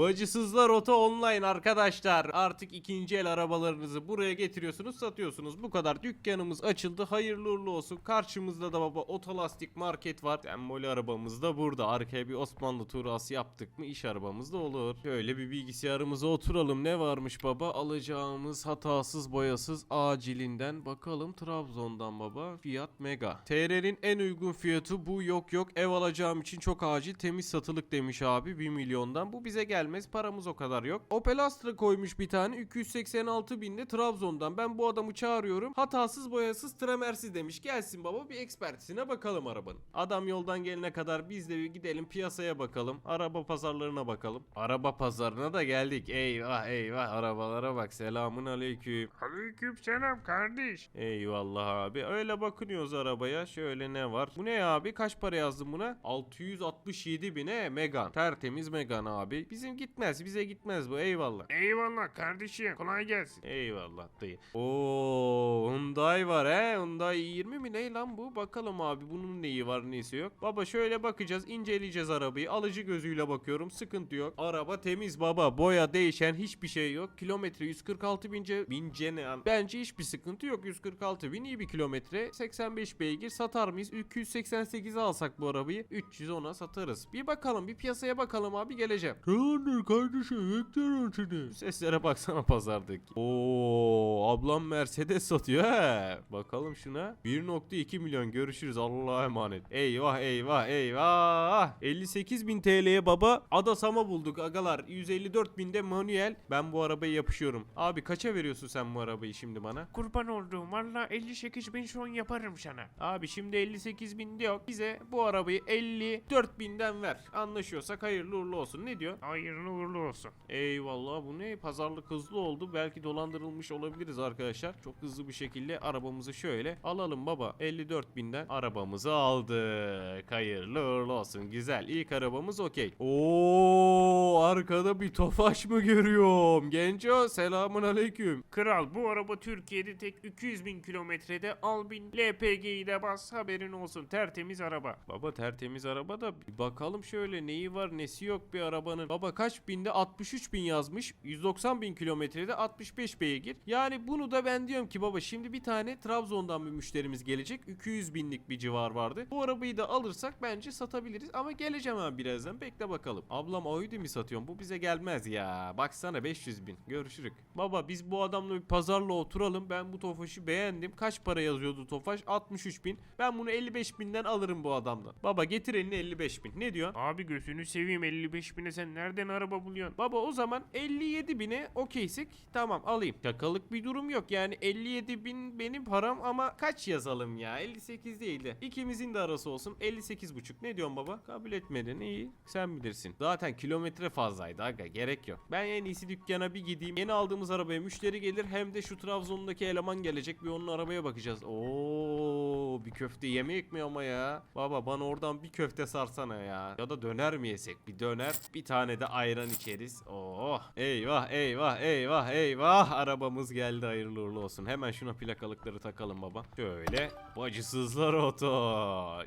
Bacısızlar Oto Online arkadaşlar. Artık ikinci el arabalarınızı buraya getiriyorsunuz satıyorsunuz. Bu kadar dükkanımız açıldı. Hayırlı uğurlu olsun. Karşımızda da baba otolastik market var. Sembol arabamız da burada. Arkaya bir Osmanlı turası yaptık mı iş arabamız da olur. Şöyle bir bilgisayarımıza oturalım. Ne varmış baba? Alacağımız hatasız boyasız acilinden bakalım. Trabzon'dan baba. Fiyat Mega. TR'nin en uygun fiyatı bu yok yok. Ev alacağım için çok acil temiz satılık demiş abi 1 milyondan. Bu bize gelmez. Paramız o kadar yok. Opel Astra koymuş bir tane 286 binde Trabzon'dan. Ben bu adamı çağırıyorum. Hatasız boyasız tramersiz demiş. Gelsin baba bir ekspertisine bakalım arabanın. Adam yoldan gelene kadar biz de bir gidelim piyasaya bakalım. Araba pazarlarına bakalım. Araba pazarına da geldik. Eyvah eyvah arabalara bak. Selamun aleyküm. Aleyküm selam kardeş. Eyvallah abi. Öyle bakınıyoruz arabaya. Şöyle ne var? Bu ne abi? Kaç para yazdım buna? 667 bine Megan. Tertemiz Megan abi. Bizim gitmez. Bize gitmez bu. Eyvallah. Eyvallah kardeşim. Kolay gelsin. Eyvallah dayı. Oo, Hyundai var he. Hyundai 20 mi ne lan bu? Bakalım abi bunun neyi var nesi yok. Baba şöyle bakacağız, inceleyeceğiz arabayı. Alıcı gözüyle bakıyorum. Sıkıntı yok. Araba temiz baba. Boya değişen hiçbir şey yok. Kilometre 146 bince bince ne? an- Bence hiçbir sıkıntı yok. 146 bin iyi bir kilometre. 85 beygir satar mıyız? 288'e alsak bu arabayı 310'a satarız. Bir bakalım, bir piyasaya bakalım abi geleceğim. Tamamdır kardeşim bekliyorum seni. Seslere baksana pazardaki. Oo ablam Mercedes satıyor he. Bakalım şuna. 1.2 milyon görüşürüz Allah'a emanet. Eyvah eyvah eyvah. 58 bin TL'ye baba Adasama bulduk agalar. 154 binde manuel. Ben bu arabaya yapışıyorum. Abi kaça veriyorsun sen bu arabayı şimdi bana? Kurban olduğum valla 58 bin son yaparım sana. Abi şimdi 58 binde yok. Bize bu arabayı 54 binden ver. Anlaşıyorsak hayırlı uğurlu olsun. Ne diyor? Hayırlı uğurlu olsun. Eyvallah bu ne? Pazarlık hızlı oldu. Belki dolandırılmış olabiliriz arkadaşlar. Çok hızlı bir şekilde arabamızı şöyle alalım baba. 54 binden arabamızı aldık. Hayırlı uğurlu olsun. Güzel. İlk arabamız okey. Oo arkada bir tofaş mı görüyorum? Genco selamun aleyküm. Kral bu araba Türkiye'de tek 200 bin kilometrede al bin LPG'yi de bas haberin olsun tertemiz araba. Baba tertemiz araba da bir bakalım şöyle neyi var nesi yok bir arabanın. Baba kaç binde 63 bin yazmış. 190 bin kilometrede 65 beygir. Yani bunu da ben diyorum ki baba şimdi bir tane Trabzon'dan bir müşterimiz gelecek. 200 binlik bir civar vardı. Bu arabayı da alırsak bence satabiliriz. Ama geleceğim abi birazdan bekle bakalım. Ablam Audi mi satıyorsun? Bu bize gelmez ya. Baksana 500 bin. Görüşürük. Baba biz bu adamla bir pazarla oturalım. Ben bu Tofaş'ı beğendim. Kaç para yazıyordu Tofaş? 63 bin. Ben bunu 55 binden alırım bu adamdan. Baba getir elini 55 bin. Ne diyor? Abi gözünü seveyim 55 bine sen nereden araba buluyorsun? Baba o zaman 57 bine okeysek tamam alayım. Şakalık bir durum yok yani 57 bin benim param ama kaç yazalım ya 58 değil de ikimizin de arası olsun 58 buçuk ne diyorsun baba? Kabul etmedin iyi sen bilirsin. Zaten kilometre fazlaydı aga gerek yok. Ben en iyisi dükkana bir gideyim yeni aldığımız arabaya müşteri gelir hem de şu Trabzon'daki eleman gelecek bir onun arabaya bakacağız. Oo bir köfte yemek mi ama ya? Baba bana oradan bir köfte sarsana ya. Ya da döner mi yesek? Bir döner bir tane de ayran içeriz. Oh eyvah eyvah eyvah eyvah arabamız geldi hayırlı uğurlu olsun. Hemen şuna plakalıkları takalım baba. Şöyle bacısızlar oto.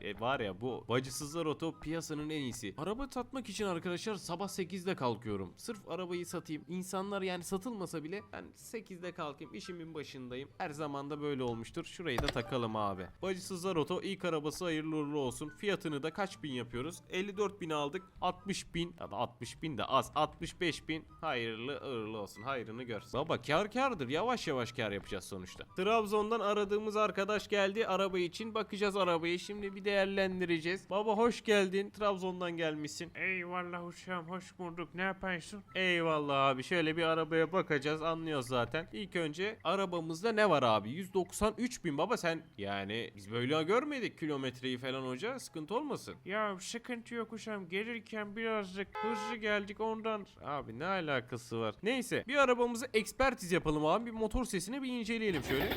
E, var ya bu bacısızlar oto piyasanın en iyisi. Araba satmak için arkadaşlar sabah 8'de kalkıyorum. Sırf arabayı satayım. İnsanlar yani satılmasa bile ben 8'de kalkayım işimin başındayım. Her zaman da böyle olmuştur. Şurayı da takalım abi. Bacısızlar oto ilk arabası hayırlı uğurlu olsun. Fiyatını da kaç bin yapıyoruz? 54 bin aldık. 60 bin ya da 60 bin de az. 65 bin hayırlı uğurlu olsun. Hayrını görsün. Baba kar kardır. Yavaş yavaş kar yapacağız sonuçta. Trabzon'dan aradığımız arkadaş geldi. Araba için bakacağız arabayı. Şimdi bir değerlendireceğiz. Baba hoş geldin. Trabzon'dan gelmişsin. Eyvallah uşağım hoş bulduk ne yapıyorsun? Eyvallah abi şöyle bir arabaya bakacağız anlıyoruz zaten. İlk önce arabamızda ne var abi? 193 bin baba sen yani biz böyle görmedik kilometreyi falan hoca sıkıntı olmasın. Ya sıkıntı yok uşağım gelirken birazcık hızlı geldik ondan. Abi ne alakası var? Neyse bir arabamızı ekspertiz yapalım abi bir motor sesini bir inceleyelim şöyle.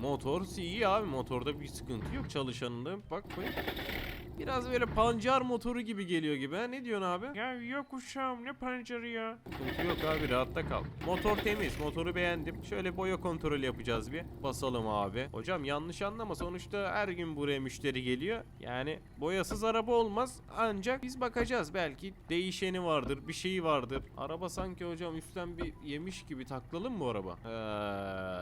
Motor iyi abi motorda bir sıkıntı yok çalışanında bak koy. Biraz böyle pancar motoru gibi geliyor gibi ha. Ne diyorsun abi? Ya yok uşağım ne pancarı ya. Sıkıntı yok abi rahatta kal. Motor temiz. Motoru beğendim. Şöyle boya kontrolü yapacağız bir. Basalım abi. Hocam yanlış anlama. Sonuçta her gün buraya müşteri geliyor. Yani boyasız araba olmaz. Ancak biz bakacağız. Belki değişeni vardır. Bir şeyi vardır. Araba sanki hocam üstten bir yemiş gibi taklalım mı araba?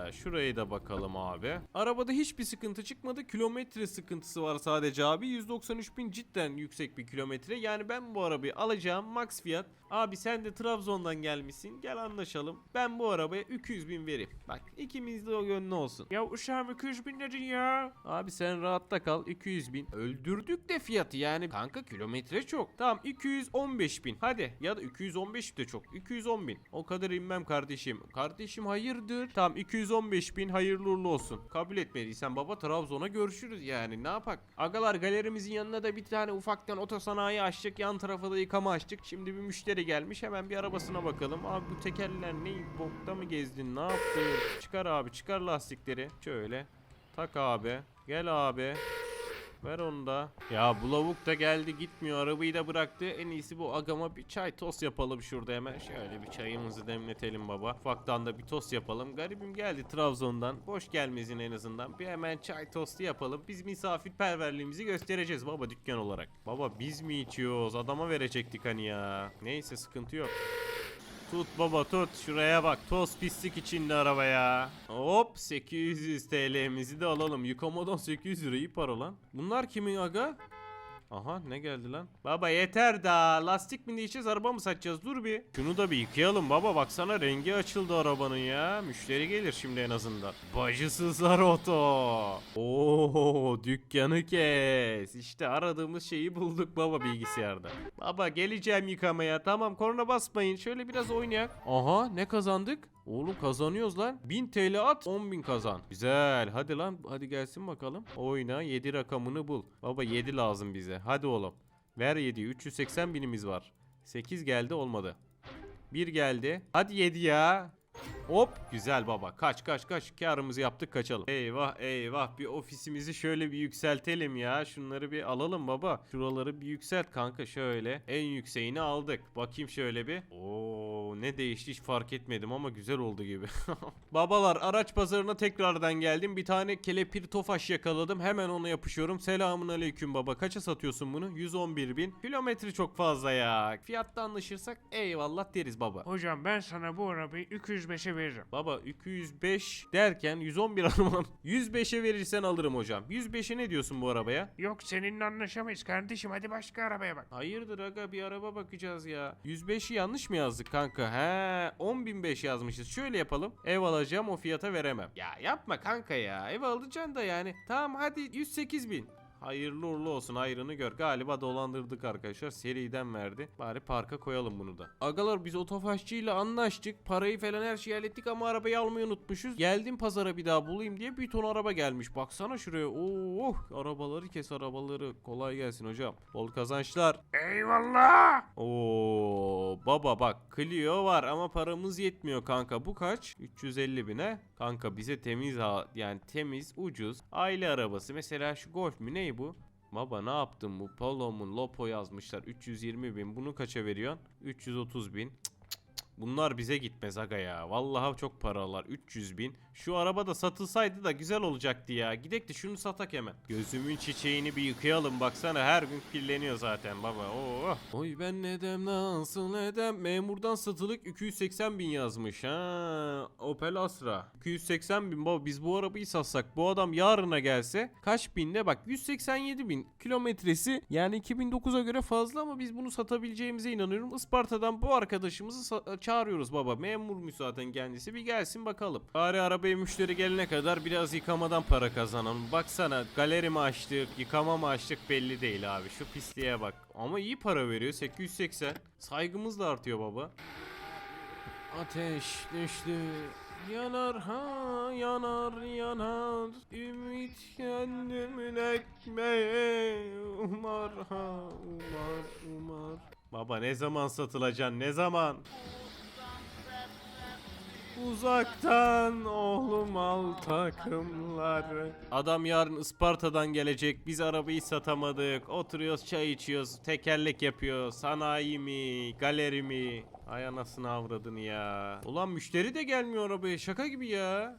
Ee, şurayı da bakalım abi. Arabada hiçbir sıkıntı çıkmadı. Kilometre sıkıntısı var sadece abi. 193 bin cidden yüksek bir kilometre. Yani ben bu arabayı alacağım. Max fiyat. Abi sen de Trabzon'dan gelmişsin. Gel anlaşalım. Ben bu arabaya 200 bin vereyim. Bak ikimiz de o gönlü olsun. Ya uşağım 200 bin nedir ya? Abi sen rahatta kal 200 bin. Öldürdük de fiyatı yani. Kanka kilometre çok. Tamam 215 bin. Hadi ya da 215 de çok. 210 bin. O kadar inmem kardeşim. Kardeşim hayırdır? Tamam 215 bin hayırlı uğurlu olsun. Kabul etmediysen baba Trabzon'a görüşürüz yani. Ne yapak? Agalar galerimizin yanına da bir tane ufaktan otosanayi açtık. Yan tarafa da yıkama açtık. Şimdi bir müşteri gelmiş. Hemen bir arabasına bakalım. Abi bu tekerler ne? Bokta mı gezdin? Ne yaptın? Çıkar abi çıkar lastikleri. Şöyle. Tak abi. Gel abi. Ver onu da. Ya bu lavuk da geldi gitmiyor. Arabayı da bıraktı. En iyisi bu agama bir çay tost yapalım şurada hemen. Şöyle bir çayımızı demletelim baba. Ufaktan da bir tost yapalım. Garibim geldi Trabzon'dan. Boş gelmesin en azından. Bir hemen çay tostu yapalım. Biz misafirperverliğimizi göstereceğiz baba dükkan olarak. Baba biz mi içiyoruz? Adama verecektik hani ya. Neyse sıkıntı yok. Tut baba tut şuraya bak toz pislik içinde araba ya. Hop 800 TL'mizi de alalım. Yıkamadan 800 lira iyi para lan. Bunlar kimin aga? Aha ne geldi lan? Baba yeter da lastik mi değişeceğiz araba mı satacağız dur bir. Şunu da bir yıkayalım baba baksana rengi açıldı arabanın ya. Müşteri gelir şimdi en azından. Bacısızlar oto. Oo dükkanı kes. İşte aradığımız şeyi bulduk baba bilgisayarda. Baba geleceğim yıkamaya tamam korna basmayın şöyle biraz oynayak. Aha ne kazandık? Oğlum kazanıyoruz lan. 1000 TL at 10.000 kazan. Güzel. Hadi lan hadi gelsin bakalım. Oyna 7 rakamını bul. Baba 7 lazım bize. Hadi oğlum. Ver 7'yi. 380 binimiz var. 8 geldi olmadı. 1 geldi. Hadi 7 ya. Hop güzel baba kaç kaç kaç karımızı yaptık kaçalım. Eyvah eyvah bir ofisimizi şöyle bir yükseltelim ya şunları bir alalım baba. Şuraları bir yükselt kanka şöyle en yükseğini aldık. Bakayım şöyle bir. Oo ne değişti hiç fark etmedim ama güzel oldu gibi. Babalar araç pazarına tekrardan geldim. Bir tane kelepir tofaş yakaladım. Hemen ona yapışıyorum. Selamun aleyküm baba. Kaça satıyorsun bunu? 111 bin. Kilometre çok fazla ya. Fiyatta anlaşırsak eyvallah deriz baba. Hocam ben sana bu arabayı 205'e veririm. Baba 205 derken 111 almam. 105'e verirsen alırım hocam. 105'e ne diyorsun bu arabaya? Yok seninle anlaşamayız kardeşim hadi başka arabaya bak. Hayırdır aga bir araba bakacağız ya. 105'i yanlış mı yazdık kanka? He 10.005 yazmışız. Şöyle yapalım. Ev alacağım o fiyata veremem. Ya yapma kanka ya. Ev alacaksın da yani. Tamam hadi 108 bin. Hayırlı uğurlu olsun hayrını gör. Galiba dolandırdık arkadaşlar. Seriden verdi. Bari parka koyalım bunu da. Agalar biz otofaşçıyla anlaştık. Parayı falan her şeyi hallettik ama arabayı almayı unutmuşuz. Geldim pazara bir daha bulayım diye bir ton araba gelmiş. Baksana şuraya. Oo, arabaları kes arabaları. Kolay gelsin hocam. Bol kazançlar. Eyvallah. Oo baba bak Clio var ama paramız yetmiyor kanka. Bu kaç? 350 bine. Kanka bize temiz yani temiz ucuz aile arabası. Mesela şu Golf mü ne bu? Baba ne yaptın bu? Polo mu Lopo yazmışlar. 320 bin. Bunu kaça veriyorsun? 330 bin. Cık. Bunlar bize gitmez aga ya. Vallahi çok paralar. 300 bin. Şu araba da satılsaydı da güzel olacaktı ya. Gidek de şunu satak hemen. Gözümün çiçeğini bir yıkayalım. Baksana her gün kirleniyor zaten baba. Oo. Oy ben nedem nasıl nedem Memurdan satılık 280 bin yazmış ha? Opel Astra. 280 bin baba. Biz bu arabayı satsak Bu adam yarına gelse kaç binde? Bak 187 bin kilometresi. Yani 2009'a göre fazla ama biz bunu satabileceğimize inanıyorum. Isparta'dan bu arkadaşımızı çağırıyoruz baba. Memurmuş zaten kendisi. Bir gelsin bakalım. Bari arabaya müşteri gelene kadar biraz yıkamadan para kazanalım. Baksana galeri mi açtık yıkama mı açtık belli değil abi. Şu pisliğe bak. Ama iyi para veriyor 880 Saygımız da artıyor baba. Ateş düştü Yanar ha yanar yanar. Ümit kendimin ekmeği Umar ha umar umar Baba ne zaman satılacaksın ne zaman Uzaktan oğlum al takımları. Adam yarın Isparta'dan gelecek. Biz arabayı satamadık. Oturuyoruz çay içiyoruz. Tekerlek yapıyor. Sanayi mi? Galeri mi? Ay anasını avradını ya. Ulan müşteri de gelmiyor arabaya. Şaka gibi ya.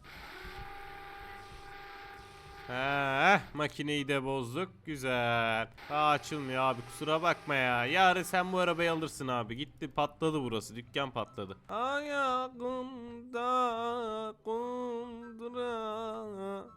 Heh, makineyi de bozduk. Güzel. Aa, açılmıyor abi kusura bakma ya. Yarın sen bu arabayı alırsın abi. Gitti patladı burası. Dükkan patladı. Ayağımda kundura.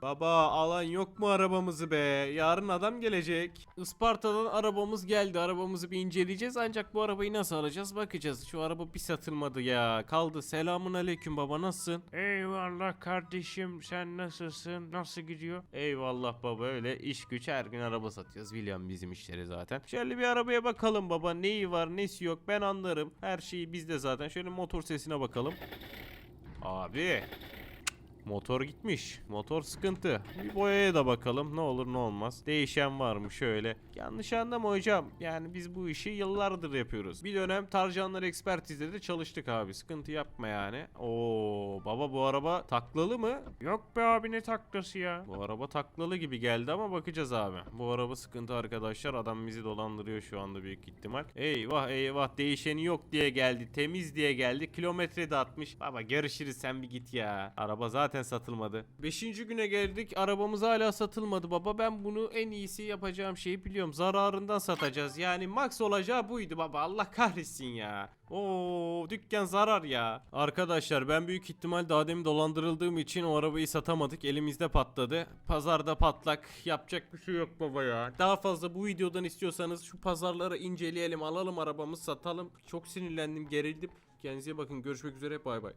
Baba alan yok mu arabamızı be? Yarın adam gelecek. Isparta'dan arabamız geldi. Arabamızı bir inceleyeceğiz. Ancak bu arabayı nasıl alacağız bakacağız. Şu araba bir satılmadı ya. Kaldı. Selamun aleyküm baba nasılsın? Eyvallah kardeşim sen nasılsın? Nasıl gidiyor? Eyvallah baba öyle iş güç her gün araba satıyoruz. William bizim işleri zaten. Şöyle bir arabaya bakalım baba. Neyi var nesi yok ben anlarım. Her şeyi bizde zaten. Şöyle motor sesine bakalım. Abi. Motor gitmiş. Motor sıkıntı. Bir boyaya da bakalım. Ne olur ne olmaz. Değişen var mı şöyle. Yanlış anlama hocam. Yani biz bu işi yıllardır yapıyoruz. Bir dönem Tarcanlar ekspertizde de çalıştık abi. Sıkıntı yapma yani. Oo baba bu araba taklalı mı? Yok be abi ne taklası ya? Bu araba taklalı gibi geldi ama bakacağız abi. Bu araba sıkıntı arkadaşlar. Adam bizi dolandırıyor şu anda büyük ihtimal. Eyvah eyvah değişeni yok diye geldi. Temiz diye geldi. Kilometre de atmış. Baba görüşürüz sen bir git ya. Araba zaten satılmadı. Beşinci güne geldik. Arabamız hala satılmadı baba. Ben bunu en iyisi yapacağım şeyi biliyorum. Zararından satacağız. Yani max olacağı buydu baba. Allah kahretsin ya. Oo dükkan zarar ya. Arkadaşlar ben büyük ihtimal daha demin dolandırıldığım için o arabayı satamadık. Elimizde patladı. Pazarda patlak. Yapacak bir şey yok baba ya. Daha fazla bu videodan istiyorsanız şu pazarları inceleyelim. Alalım arabamızı satalım. Çok sinirlendim gerildim. Kendinize bakın. Görüşmek üzere. Bay bay.